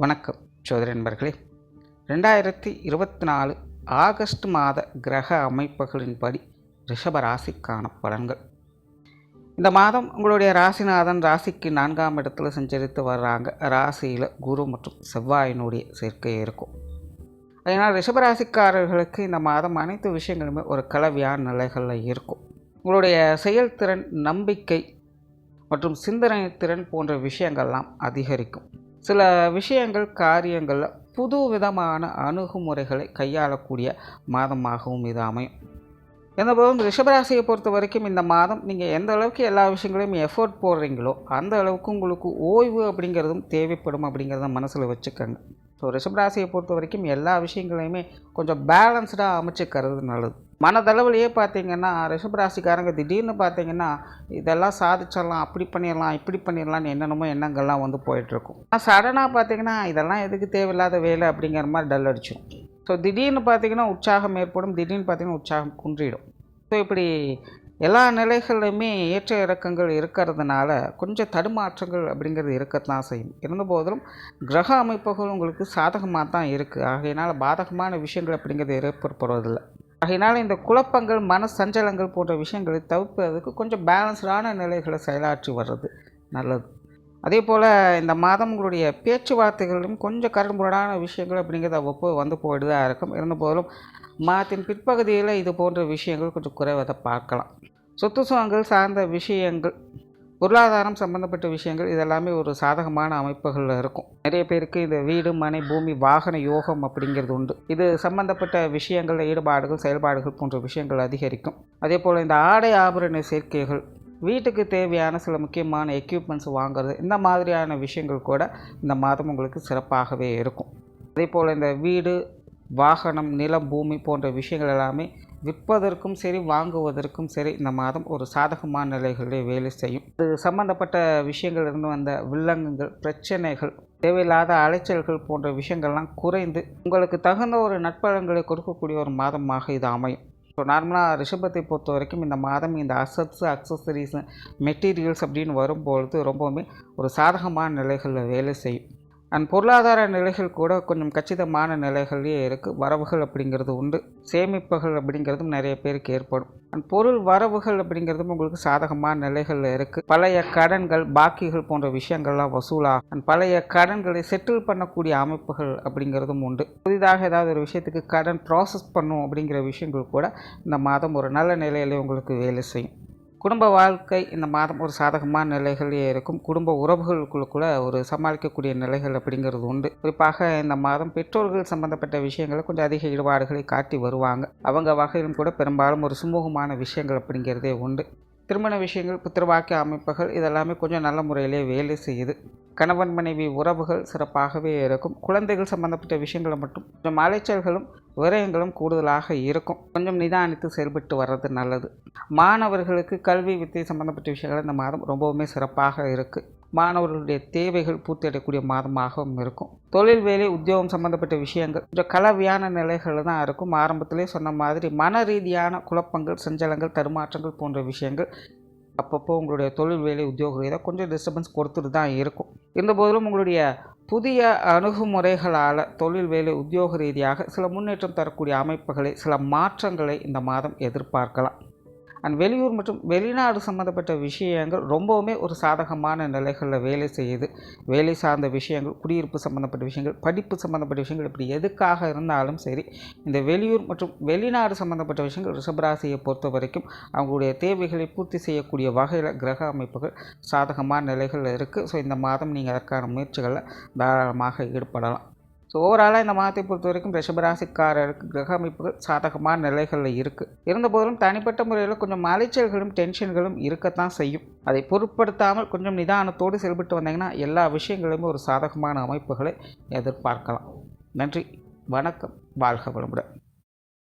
வணக்கம் சோதரி நண்பர்களே. ரெண்டாயிரத்தி இருபத்தி நாலு ஆகஸ்ட் மாத கிரக அமைப்புகளின்படி ரிஷபராசிக்கான பலன்கள். இந்த மாதம் உங்களுடைய ராசிநாதன் ராசிக்கு நான்காம் இடத்துல சஞ்சரித்து வர்றாங்க. ராசியில் குரு மற்றும் செவ்வாயினுடைய சேர்க்கை இருக்கும். அதனால் ரிஷபராசிக்காரர்களுக்கு இந்த மாதம் அனைத்து விஷயங்களுமே ஒரு கலவையான நிலைகளில் இருக்கும். உங்களுடைய செயல்திறன் நம்பிக்கை மற்றும் சிந்தனை திறன் போன்ற விஷயங்கள்லாம் அதிகரிக்கும். சில விஷயங்கள் காரியங்களில் புது விதமான அணுகுமுறைகளை கையாளக்கூடிய மாதமாகவும் இது அமையும். எந்தபோதும் ரிஷபராசியை பொறுத்த வரைக்கும் இந்த மாதம் நீங்கள் எந்த அளவுக்கு எல்லா விஷயங்களையும் எஃபோர்ட் போடுறீங்களோ அந்த அளவுக்கு உங்களுக்கு ஓய்வு அப்படிங்கிறதும் தேவைப்படும் அப்படிங்கிறத மனசில் வச்சுக்கோங்க. ஸோ ரிஷபராசியை பொறுத்த வரைக்கும் எல்லா விஷயங்களையுமே கொஞ்சம் பேலன்ஸ்டாக அமைச்சுக்கிறது நல்லது. மனதளவுலையே பார்த்தீங்கன்னா ரிஷபராசிக்காரங்க திடீர்னு பார்த்தீங்கன்னா இதெல்லாம் சாதிச்சிடலாம் அப்படி பண்ணிடலாம் இப்படி பண்ணிடலாம்னு என்னென்னமோ எண்ணங்கள்லாம் வந்து போயிட்டுருக்கும். ஆனால் சடனாக பார்த்தீங்கன்னா இதெல்லாம் எதுக்கு தேவையில்லாத வேலை அப்படிங்கிற மாதிரி டல் அடிச்சிடும் ஸோ திடீர்னு பார்த்தீங்கன்னா உற்சாகம் ஏற்படும் திடீர்னு பார்த்தீங்கன்னா உற்சாகம் குன்றிடும். ஸோ இப்படி எல்லா நிலைகளிலுமே ஏற்ற இறக்கங்கள் இருக்கிறதுனால கொஞ்சம் தடுமாற்றங்கள் அப்படிங்கிறது இருக்கத்தான் செய்யும். இருந்த போதிலும் கிரக அமைப்புகள் உங்களுக்கு சாதகமாக தான் இருக்குது ஆகையினால் பாதகமான விஷயங்கள் அப்படிங்கிறது ஏற்படுறதில்லை ஆகையினால் இந்த குழப்பங்கள் மன சஞ்சலங்கள் போன்ற விஷயங்களை தவிர்ப்பதற்கு கொஞ்சம் பேலன்ஸ்டான நிலைகளை செயலாற்றி வர்றது நல்லது. அதே போல் இந்த மாதம் உங்களுடைய பேச்சுவார்த்தைகளிலும் கொஞ்சம் கரண்புரடான விஷயங்கள் அப்படிங்கிறது அவ்வப்போ வந்து போயிட்டு தான் இருக்கும். இருந்த போதிலும் மாதத்தின் பிற்பகுதியில் இது போன்ற விஷயங்கள் கொஞ்சம் குறைவதை பார்க்கலாம். சொத்து சுகங்கள் சார்ந்த விஷயங்கள் பொருளாதாரம் சம்பந்தப்பட்ட விஷயங்கள் இதெல்லாமே ஒரு சாதகமான அமைப்புகளில் இருக்கும். நிறைய பேருக்கு இந்த வீடு மனை பூமி வாகன யோகம் அப்படிங்கிறது உண்டு. இது சம்பந்தப்பட்ட விஷயங்கள் ஈடுபாடுகள் செயல்பாடுகள் போன்ற விஷயங்கள் அதிகரிக்கும். அதே போல் இந்த ஆடை ஆபரண சேர்க்கைகள் வீட்டுக்கு தேவையான சில முக்கியமான எக்யூப்மெண்ட்ஸ் வாங்குறது இந்த மாதிரியான விஷயங்கள் கூட இந்த மாதம் உங்களுக்கு சிறப்பாகவே இருக்கும். அதே போல் இந்த வீடு வாகனம் நிலம் பூமி போன்ற விஷயங்கள் எல்லாமே விற்பதற்கும் சரி வாங்குவதற்கும் சரி இந்த மாதம் ஒரு சாதகமான நிலைகளிலே வேலை செய்யும். இது சம்பந்தப்பட்ட விஷயங்கள் இருந்து வந்த வில்லங்கங்கள் பிரச்சனைகள் தேவையில்லாத அலைச்சல்கள் போன்ற விஷயங்கள்லாம் குறைந்து உங்களுக்கு தகுந்த ஒரு நட்பழங்களை கொடுக்கக்கூடிய ஒரு மாதமாக இது அமையும். ஸோ நார்மலாக ரிஷபத்தை பொறுத்த வரைக்கும் இந்த மாதம் இந்த அசட்ஸு அக்சசரிஸு மெட்டீரியல்ஸ் அப்படின்னு வரும்பொழுது ரொம்பவுமே ஒரு சாதகமான நிலைகளில் வேலை செய்யும். அண்ட் பொருளாதார நிலைகள் கூட கொஞ்சம் கச்சிதமான நிலைகள்லேயே இருக்குது வரவுகள் அப்படிங்கிறது உண்டு. சேமிப்புகள் அப்படிங்கிறதும் நிறைய பேருக்கு ஏற்படும். அண்ட் பொருள் வரவுகள் அப்படிங்கிறதும் உங்களுக்கு சாதகமான நிலைகளில் இருக்குது பழைய கடன்கள் பாக்கிகள் போன்ற விஷயங்கள்லாம் வசூலாகும். அண்ட் பழைய கடன்களை செட்டில் பண்ணக்கூடிய அமைப்புகள் அப்படிங்கிறதும் உண்டு. புதிதாக ஏதாவது ஒரு விஷயத்துக்கு கடன் ப்ராசஸ் பண்ணும் அப்படிங்கிற விஷயங்கள் கூட இந்த மாதம் ஒரு நல்ல நிலையிலே உங்களுக்கு வேலை செய்யும். குடும்ப வாழ்க்கை இந்த மாதம் ஒரு சாதகமான நிலைகளே இருக்கும். குடும்ப உறவுகளுக்குள்ள கூட ஒரு சமாளிக்கக்கூடிய நிலைகள் அப்படிங்கிறது உண்டு. குறிப்பாக இந்த மாதம் பெற்றோர்கள் சம்பந்தப்பட்ட விஷயங்களை கொஞ்சம் அதிக ஈடுபாடுகளை காட்டி வருவாங்க. அவங்க வகையிலும் கூட பெரும்பாலும் ஒரு சுமூகமான விஷயங்கள் அப்படிங்கிறதே உண்டு. திருமண விஷயங்கள் புத்திரவாக்கிய அமைப்புகள் இதெல்லாமே கொஞ்சம் நல்ல முறையிலே வேலை செய்யுது. கணவன் மனைவி உறவுகள் சிறப்பாகவே இருக்கும். குழந்தைகள் சம்பந்தப்பட்ட விஷயங்களை மட்டும் கொஞ்சம் அலைச்சல்களும் விரயங்களும் கூடுதலாக இருக்கும். கொஞ்சம் நிதானித்து செயல்பட்டு வர்றது நல்லது. மாணவர்களுக்கு கல்வி வித்தை சம்பந்தப்பட்ட விஷயங்கள் இந்த மாதம் ரொம்பவுமே சிறப்பாக இருக்குது மாணவர்களுடைய தேவைகள் பூர்த்தி அடையக்கூடிய மாதமாகவும் இருக்கும். தொழில் வேலை உத்தியோகம் சம்மந்தப்பட்ட விஷயங்கள் கொஞ்சம் கலவையான நிலைகள் தான் இருக்கும். ஆரம்பத்திலே சொன்ன மாதிரி மன ரீதியான குழப்பங்கள் சஞ்சலங்கள் தடுமாற்றங்கள் போன்ற விஷயங்கள் அப்பப்போ உங்களுடைய தொழில் வேலை உத்தியோக ரீதியாக கொஞ்சம் டிஸ்டர்பன்ஸ் கொடுத்துட்டு தான் இருக்கும். இருந்தபோதிலும் உங்களுடைய புதிய அணுகுமுறைகளால் தொழில் வேலை உத்தியோக ரீதியாக சில முன்னேற்றம் தரக்கூடிய அமைப்புகளை சில மாற்றங்களை இந்த மாதம் எதிர்பார்க்கலாம். அண்ட் வெளியூர் மற்றும் வெளிநாடு சம்மந்தப்பட்ட விஷயங்கள் ரொம்பவுமே ஒரு சாதகமான நிலைகளில் வேலை செய்யுது. வேலை சார்ந்த விஷயங்கள் குடியிருப்பு சம்மந்தப்பட்ட விஷயங்கள் படிப்பு சம்மந்தப்பட்ட விஷயங்கள் இப்படி எதுக்காக இருந்தாலும் சரி இந்த வெளியூர் மற்றும் வெளிநாடு சம்மந்தப்பட்ட விஷயங்கள் ரிஷபராசியை பொறுத்த வரைக்கும் அவங்களுடைய தேவைகளை பூர்த்தி செய்யக்கூடிய வகையில் கிரக அமைப்புகள் சாதகமான நிலைகளில் இருக்குது ஸோ இந்த மாதம் நீங்கள் அதற்கான முயற்சிகளில் தாராளமாக ஈடுபடலாம். ஸோ ஓவராலாக இந்த மாதத்தை பொறுத்த வரைக்கும் ரிஷபராசிக்காரருக்கு கிரக அமைப்புகள் சாதகமான நிலைகளில் இருக்குது இருந்தபோதிலும் தனிப்பட்ட முறையில் கொஞ்சம் அலைச்சல்களும் டென்ஷன்களும் இருக்கத்தான் செய்யும். அதை பொருட்படுத்தாமல் கொஞ்சம் நிதானத்தோடு செயல்பட்டு வந்தீங்கன்னா எல்லா விஷயங்களுமே ஒரு சாதகமான அமைப்புகளை எதிர்பார்க்கலாம். நன்றி வணக்கம் வாழ்க வளமுடன்.